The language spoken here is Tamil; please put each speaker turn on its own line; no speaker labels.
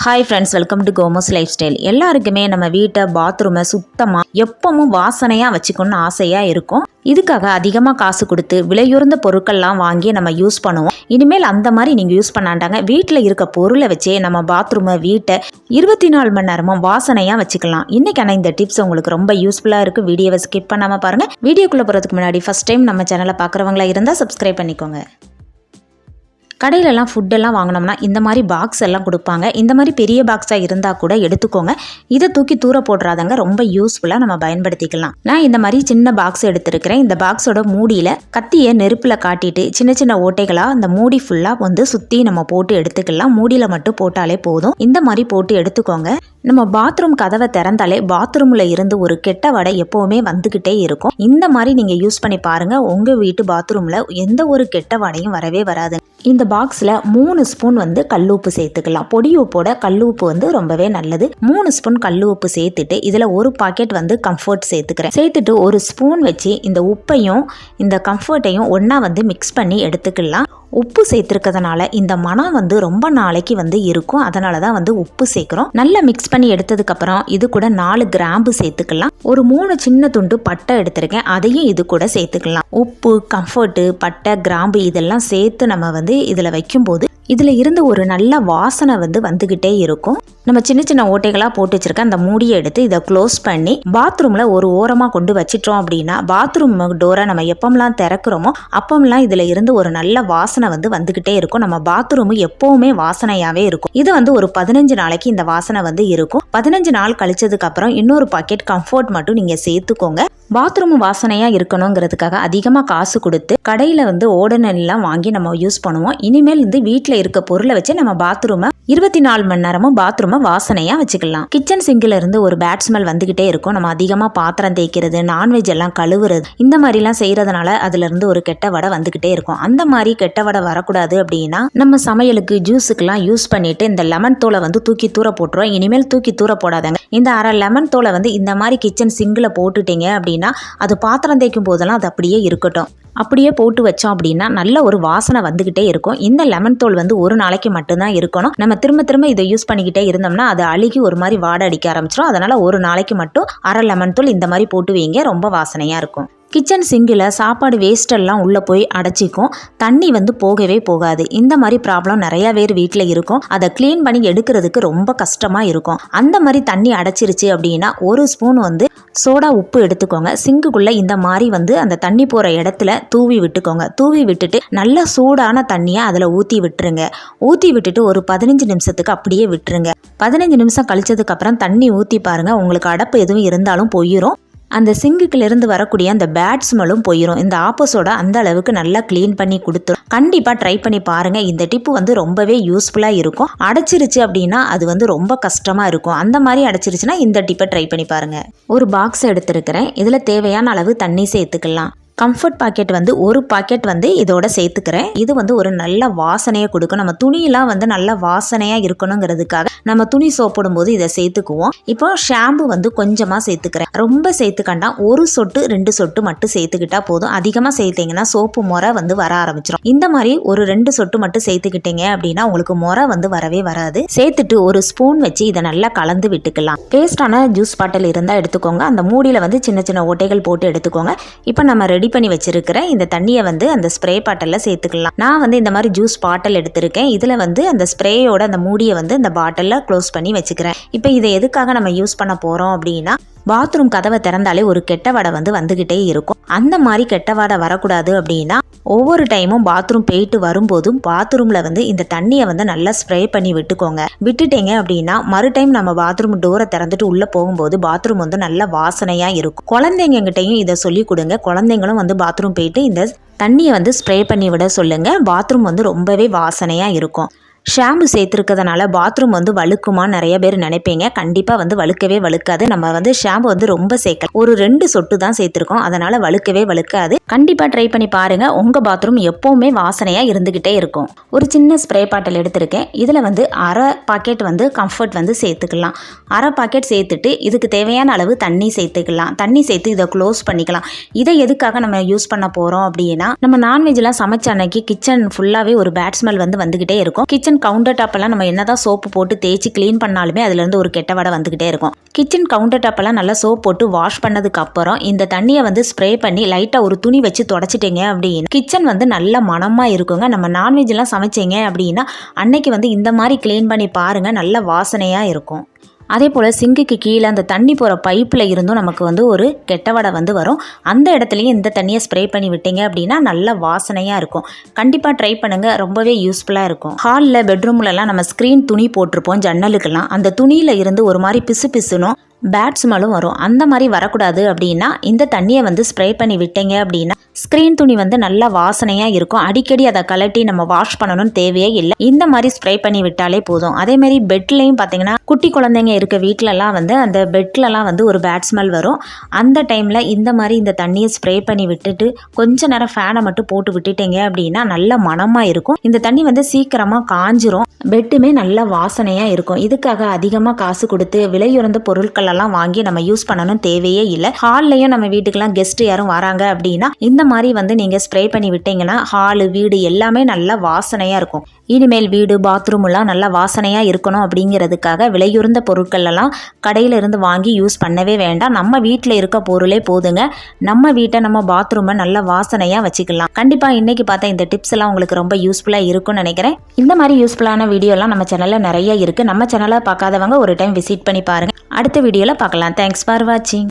Hi friends welcome to Komos lifestyle எல்லாருக்குமே நம்ம வீட்டை பாத்ரூமை சுத்தமாக எப்பவும் வாசனையாக வச்சுக்கணும்னு ஆசையாக இருக்கும். இதுக்காக அதிகமாக காசு கொடுத்து விலையுறந்த பொருட்கள்லாம் வாங்கி நம்ம யூஸ் பண்ணுவோம். இனிமேல் அந்த மாதிரி நீங்கள் யூஸ் பண்ணாண்டாங்க. வீட்டில் இருக்க பொருளை வச்சே நம்ம பாத்ரூமை வீட்டை இருபத்தி நாலு மணி நேரமும் வாசனையாக வச்சுக்கலாம். இன்றைக்கான இந்த டிப்ஸ் உங்களுக்கு ரொம்ப யூஸ்ஃபுல்லாக இருக்குது வீடியோவை ஸ்கிப் பண்ணாமல் பாருங்கள் வீடியோக்குள்ளே போகிறதுக்கு முன்னாடி ஃபஸ்ட் டைம் நம்ம சேனலை பார்க்குறவங்களா இருந்தால் சப்ஸ்கிரைப் பண்ணிக்கோங்க. கடையிலலாம் ஃபுட்டெல்லாம் வாங்கினோம்னா இந்த மாதிரி பாக்ஸ் எல்லாம் கொடுப்பாங்க. இந்த மாதிரி பெரிய பாக்ஸாக இருந்தால் கூட எடுத்துக்கோங்க. இதை தூக்கி தூர போடுறாதங்க. ரொம்ப யூஸ்ஃபுல்லாக நம்ம பயன்படுத்திக்கலாம். நான் இந்த மாதிரி சின்ன பாக்ஸ் எடுத்திருக்கிறேன். இந்த பாக்ஸோட மூடியில் கத்தியை நெருப்பில் காட்டிட்டு சின்ன சின்ன ஓட்டைகளாக அந்த மூடி ஃபுல்லாக வந்து சுற்றி நம்ம போட்டு எடுத்துக்கலாம். மூடியில் மட்டும் போட்டாலே போதும். இந்த மாதிரி போட்டு எடுத்துக்கோங்க. நம்ம பாத்ரூம் கதவை திறந்தாலே பாத்ரூமில் இருந்து ஒரு கெட்ட வடை எப்போவுமே வந்துக்கிட்டே இருக்கும். இந்த மாதிரி நீங்கள் யூஸ் பண்ணி பாருங்கள் உங்கள் வீட்டு பாத்ரூமில் எந்த ஒரு கெட்ட வடையும் வரவே வராது இந்த பாக்ஸில் மூணு ஸ்பூன் வந்து கல் உப்பு சேர்த்துக்கலாம். பொடி உப்போட கல் உப்பு வந்து ரொம்பவே நல்லது. மூணு ஸ்பூன் கல் உப்பு சேர்த்துட்டு இதில் ஒரு பாக்கெட் வந்து கம்ஃபர்ட் சேர்த்துக்கிறேன். சேர்த்துட்டு ஒரு ஸ்பூன் வச்சு இந்த உப்பையும் இந்த கம்ஃபர்ட்டையும் ஒன்றா வந்து மிக்ஸ் பண்ணி எடுத்துக்கலாம். உப்பு சேர்த்துருக்கிறதுனால இந்த மனம் வந்து ரொம்ப நாளைக்கு வந்து இருக்கும். அதனால தான் வந்து உப்பு சேர்க்குறோம். நல்லா மிக்ஸ் பண்ணி எடுத்ததுக்கப்புறம் இது கூட நாலு கிராம்பு சேர்த்துக்கலாம். ஒரு மூணு சின்ன துண்டு பட்டை எடுத்திருக்கேன். அதையும் இது கூட சேர்த்துக்கலாம். உப்பு கம்ஃபர்ட்டு பட்டை கிராம்பு இதெல்லாம் சேர்த்து நம்ம வந்து இதில் வைக்கும்போது இதில் இருந்து ஒரு நல்ல வாசனை வந்து வந்துக்கிட்டே இருக்கும். நம்ம சின்ன சின்ன ஓட்டைகளாக போட்டு வச்சிருக்க அந்த மூடியை எடுத்து இதை க்ளோஸ் பண்ணி பாத்ரூமில் ஒரு ஓரமாக கொண்டு வச்சிட்டோம் அப்படின்னா பாத்ரூம் டோரை நம்ம எப்போம்லாம் திறக்கிறோமோ அப்பம்லாம் இதில் இருந்து ஒரு நல்ல வாசனை வந்து வந்துக்கிட்டே இருக்கும். நம்ம பாத்ரூம் எப்போவுமே வாசனையாகவே இருக்கும். இது வந்து ஒரு பதினஞ்சு நாளைக்கு இந்த வாசனை வந்து இருக்கும். பதினஞ்சு நாள் கழிச்சதுக்கு அப்புறம் இன்னொரு பாக்கெட் கம்ஃபர்ட் மட்டும் நீங்கள் சேர்த்துக்கோங்க. பாத்ரூம் வாசனையாக இருக்கணுங்கிறதுக்காக அதிகமாக காசு கொடுத்து கடையில் வந்து ஓடனெல்லாம் வாங்கி நம்ம யூஸ் பண்ணுவோம். இனிமேல் வந்து வீட்டில் இருக்க பொருளை வச்சு நம்ம பாத்ரூமை இருபத்தி நாலு மணி நேரமும் பாத்ரூமை வாசனையாக வச்சுக்கலாம். கிச்சன் சிங்கில் இருந்து ஒரு பேட் ஸ்மெல் வந்துக்கிட்டே இருக்கும். நம்ம அதிகமாக பாத்திரம் தேய்க்கிறது நான்வெஜ் எல்லாம் கழுவுறது இந்த மாதிரிலாம் செய்கிறதுனால அதுலேருந்து ஒரு கெட்ட வடை வந்துக்கிட்டே இருக்கும். அந்த மாதிரி கெட்ட வடை வரக்கூடாது அப்படின்னா நம்ம சமையலுக்கு ஜூஸுக்கெல்லாம் யூஸ் பண்ணிட்டு இந்த லெமன் தோலை வந்து தூக்கி தூர போட்டுருவோம் இனிமேல் தூக்கி தூர போடாதாங்க. இந்த அரை லெமன் தோலை வந்து இந்த மாதிரி கிச்சன் சிங்கில் போட்டுட்டீங்க அப்படின்னா அது பாத்திரம் தேய்க்கும் போதெல்லாம் அது அப்படியே இருக்கட்டும். அப்படியே போட்டு வச்சோம் அப்படின்னா நல்ல ஒரு வாசனை வந்துக்கிட்டே இருக்கும். இந்த லெமன் தோல் வந்து ஒரு நாளைக்கு மட்டும்தான் இருக்கணும். நம்ம திரும்ப திரும்ப இதை யூஸ் பண்ணிக்கிட்டே இருந்தோம்னா அது அழுகி ஒரு மாதிரி வாடை அடிக்க ஆரம்பிச்சிடும் அதனால் ஒரு நாளைக்கு மட்டும் அரை லெமன் தூள் இந்த மாதிரி போட்டு வைங்க ரொம்ப வாசனையாக இருக்கும். கிச்சன் சிங்கில் சாப்பாடு வேஸ்டெல்லாம் உள்ளே போய் அடைச்சிக்கும். தண்ணி வந்து போகவே போகாது. இந்த மாதிரி ப்ராப்ளம் நிறையா பேர் வீட்டில் இருக்கும். அதை க்ளீன் பண்ணி எடுக்கிறதுக்கு ரொம்ப கஷ்டமாக இருக்கும். அந்த மாதிரி தண்ணி அடைச்சிருச்சு அப்படின்னா ஒரு ஸ்பூன் வந்து சோடா உப்பு எடுத்துக்கோங்க. சிங்குக்குள்ளே இந்த மாதிரி வந்து அந்த தண்ணி போகிற இடத்துல தூவி விட்டுக்கோங்க. தூவி விட்டுட்டு நல்லா சூடான தண்ணியை அதில் ஊற்றி விட்டுருங்க. ஊற்றி விட்டுட்டு ஒரு பதினஞ்சு நிமிஷத்துக்கு அப்படியே விட்டுருங்க. பதினஞ்சு நிமிஷம் கழிச்சதுக்கப்புறம் தண்ணி ஊற்றி பாருங்கள் உங்களுக்கு அடப்பு எதுவும் இருந்தாலும் போயிடும் அந்த சிங்குக்குலேருந்து வரக்கூடிய அந்த பேட் ஸ்மெல்லும் போயிடும் இந்த ஆப்போஸோட அந்த அளவுக்கு நல்லா க்ளீன் பண்ணி கொடுத்துரும். கண்டிப்பாக ட்ரை பண்ணி பாருங்கள் இந்த டிப்பு வந்து ரொம்பவே யூஸ்ஃபுல்லாக இருக்கும். அடைச்சிருச்சு அப்படின்னா அது வந்து ரொம்ப கஷ்டமாக இருக்கும். அந்த மாதிரி அடைச்சிருச்சுன்னா இந்த டிப்பை ட்ரை பண்ணி பாருங்கள் ஒரு பாக்ஸ் எடுத்திருக்கிறேன். இதில் தேவையான அளவு தண்ணி சேர்த்துக்கலாம். கம்ஃபர்ட் பாக்கெட் வந்து ஒரு பாக்கெட் வந்து இதோட சேர்த்துக்கிறேன். இது வந்து ஒரு நல்ல வாசனையை கொடுக்கும். நம்ம துணியெல்லாம் வந்து நல்ல வாசனையாக இருக்கணுங்கிறதுக்காக நம்ம துணி சோப்பிடும் போது இதை சேர்த்துக்குவோம். இப்போ ஷாம்பு வந்து கொஞ்சமாக சேர்த்துக்கிறேன். ரொம்ப சேர்த்துக்கண்டா ஒரு சொட்டு ரெண்டு சொட்டு மட்டும் சேர்த்துக்கிட்டா போதும். அதிகமாக சேர்த்தீங்கன்னா சோப்பு முறை வந்து வர ஆரம்பிச்சிடும் இந்த மாதிரி ஒரு ரெண்டு சொட்டு மட்டும் சேர்த்துக்கிட்டீங்க அப்படின்னா உங்களுக்கு முறை வந்து வரவே வராது. சேர்த்துட்டு ஒரு ஸ்பூன் வச்சு இதை நல்லா கலந்து விட்டுக்கலாம். பேஸ்டான ஜூஸ் பாட்டில் இருந்தால் எடுத்துக்கோங்க. அந்த மூடியில் வந்து சின்ன சின்ன ஓட்டைகள் போட்டு எடுத்துக்கோங்க. இப்போ நம்ம ரெடி பண்ணி வச்சிருக்கிற இந்த தண்ணியை வந்து அந்த ஸ்ப்ரே பாட்டிலில் சேர்த்துக்கலாம். நான் வந்து இந்த மாதிரி ஜூஸ் பாட்டில் எடுத்திருக்கேன். இதில் வந்து அந்த ஸ்ப்ரேயோட அந்த மூடியை வந்து இந்த பாட்டிலில் க்ளோஸ் பண்ணி வச்சுக்கிறேன். இப்போ இதை எதுக்காக நம்ம யூஸ் பண்ண போகிறோம் அப்படின்னா பாத்ரூம் கதவை திறந்தாலே ஒரு கெட்ட வடை வந்து வந்துக்கிட்டே இருக்கும். அந்த மாதிரி கெட்ட வடை வரக்கூடாது அப்படின்னா ஒவ்வொரு டைமும் பாத்ரூம் போயிட்டு வரும்போதும் பாத்ரூமில் வந்து இந்த தண்ணியை வந்து நல்லா ஸ்ப்ரே பண்ணி விட்டுக்கோங்க. விட்டுட்டீங்க அப்படின்னா மறு டைம் நம்ம பாத்ரூம் டோரை திறந்துட்டு உள்ளே போகும்போது பாத்ரூம் வந்து நல்ல வாசனையாக இருக்கும். குழந்தைங்ககிட்டையும் இதை சொல்லி கொடுங்க. குழந்தைங்களும் வந்து பாத்ரூம் போயிட்டு இந்த தண்ணியை வந்து ஸ்ப்ரே பண்ணி விட சொல்லுங்கள் பாத்ரூம் வந்து ரொம்பவே வாசனையாக இருக்கும். ஷாம்பு சேர்த்துருக்கிறதுனால பாத்ரூம் வந்து வழுக்குமா நிறைய பேர் நினைப்பீங்க. கண்டிப்பாக வந்து வழுக்கவே வழுக்காது. நம்ம வந்து ஷாம்பு வந்து ரொம்ப சேர்க்கல ஒரு ரெண்டு சொட்டு தான் சேர்த்துருக்கோம். அதனால் வழுக்கவே வழுக்காது. கண்டிப்பாக ட்ரை பண்ணி பாருங்கள் உங்கள் பாத்ரூம் எப்போவுமே வாசனையாக இருந்துக்கிட்டே இருக்கும். ஒரு சின்ன ஸ்ப்ரே பாட்டில் எடுத்திருக்கேன். இதில் வந்து அரை பாக்கெட் வந்து கம்ஃபர்ட் வந்து சேர்த்துக்கலாம். அரை பாக்கெட் சேர்த்துட்டு இதுக்கு தேவையான அளவு தண்ணி சேர்த்துக்கலாம். தண்ணி சேர்த்து இதை க்ளோஸ் பண்ணிக்கலாம். இதை எதுக்காக நம்ம யூஸ் பண்ண போகிறோம் அப்படின்னா நம்ம நான்வெஜ்லாம் சமைச்ச அன்னைக்கு கிச்சன் ஃபுல்லாகவே ஒரு பேட் ஸ்மெல் வந்து வந்துக்கிட்டே இருக்கும். கிச்சன் கிச்சன் கவுண்டர் டாப்பெல்லாம் நம்ம என்னதான் சோப்பு போட்டு தேய்ச்சி க்ளீன் பண்ணாலுமே அதுலேருந்து ஒரு கெட்ட வடை வந்துக்கிட்டே இருக்கும். கிச்சன் கவுண்டர் டாப்பெல்லாம் நல்லா சோப் போட்டு வாஷ் பண்ணதுக்கப்புறம் இந்த தண்ணியை வந்து ஸ்ப்ரே பண்ணி லைட்டாக ஒரு துணி வச்சு தொடச்சிட்டிங்க அப்படின்னு கிச்சன் வந்து நல்ல மணமாக இருக்குங்க. நம்ம நான்வெஜ்லாம் சமைச்சிங்க அப்படின்னா அன்னைக்கு வந்து இந்த மாதிரி க்ளீன் பண்ணி பாருங்கள் நல்ல வாசனையாக இருக்கும். அதே போல் சிங்குக்கு கீழே அந்த தண்ணி போகிற பைப்பில் இருந்தும் நமக்கு வந்து ஒரு கெட்ட வடை வந்து வரும். அந்த இடத்துலையும் இந்த தண்ணியை ஸ்ப்ரே பண்ணி விட்டீங்க அப்படின்னா நல்ல வாசனையாக இருக்கும். கண்டிப்பாக ட்ரை பண்ணுங்கள் ரொம்பவே யூஸ்ஃபுல்லாக இருக்கும். ஹாலில் பெட்ரூம்லலாம் நம்ம ஸ்க்ரீன் துணி போட்டிருப்போம் ஜன்னலுக்கெல்லாம். அந்த துணியில் இருந்து ஒரு மாதிரி பிசு பிசுனும் பேட் ஸ்மெல்லும் வரும். அந்த மாதிரி வரக்கூடாது அப்படின்னா இந்த தண்ணியை வந்து ஸ்ப்ரே பண்ணி விட்டீங்க அப்படின்னா ஸ்க்ரீன் துணி வந்து நல்ல வாசனையாக இருக்கும். அடிக்கடி அதை கலட்டி நம்ம வாஷ் பண்ணணும்னு தேவையே இல்லை. இந்த மாதிரி ஸ்ப்ரே பண்ணி விட்டாலே போதும். அதே மாதிரி பெட்லேயும் பார்த்தீங்கன்னா குட்டி குழந்தைங்க இருக்க வீட்டிலலாம் வந்து அந்த பெட்லலாம் வந்து ஒரு பேட் ஸ்மெல் வரும். அந்த டைமில் இந்த மாதிரி இந்த தண்ணியை ஸ்ப்ரே பண்ணி விட்டுட்டு கொஞ்ச நேரம் ஃபேனை மட்டும் போட்டு விட்டுட்டீங்க அப்படின்னா நல்ல மணமாக இருக்கும். இந்த தண்ணி வந்து சீக்கிரமாக காஞ்சிரும். பெட்டுமே நல்ல வாசனையாக இருக்கும். இதுக்காக அதிகமாக காசு கொடுத்து விலையுறந்த பொருட்கள் பொருட்களெல்லாம் வாங்கி நம்ம யூஸ் பண்ணணும் தேவையே இல்லை. ஹால்லையும் நம்ம வீட்டுக்கெல்லாம் கெஸ்ட் யாரும் வராங்க அப்படின்னா இந்த மாதிரி வந்து நீங்கள் ஸ்ப்ரே பண்ணி விட்டீங்கன்னா ஹாலு வீடு எல்லாமே நல்லா வாசனையாக இருக்கும். இனிமேல் வீடு பாத்ரூம் எல்லாம் நல்லா வாசனையாக இருக்கணும் அப்படிங்கிறதுக்காக விலையுறந்த பொருட்கள் எல்லாம் கடையில இருந்து வாங்கி யூஸ் பண்ணவே வேண்டாம். நம்ம வீட்டில் இருக்க பொருளே போதுங்க. நம்ம வீட்டை நம்ம பாத்ரூமை நல்ல வாசனையாக வச்சுக்கலாம். கண்டிப்பாக இன்றைக்கி பார்த்தா இந்த டிப்ஸ் எல்லாம் உங்களுக்கு ரொம்ப யூஸ்ஃபுல்லாக இருக்கும்னு நினைக்கிறேன். இந்த மாதிரி யூஸ்ஃபுல்லான வீடியோலாம் நம்ம சேனலில் நிறைய இருக்குது நம்ம சேனலை பார்க்காதவங்க ஒரு டைம் விசிட் பண்ணி பாருங்கள் அடுத்த வீடியோவில் பார்க்கலாம். தேங்க்ஸ் ஃபார் வாட்சிங்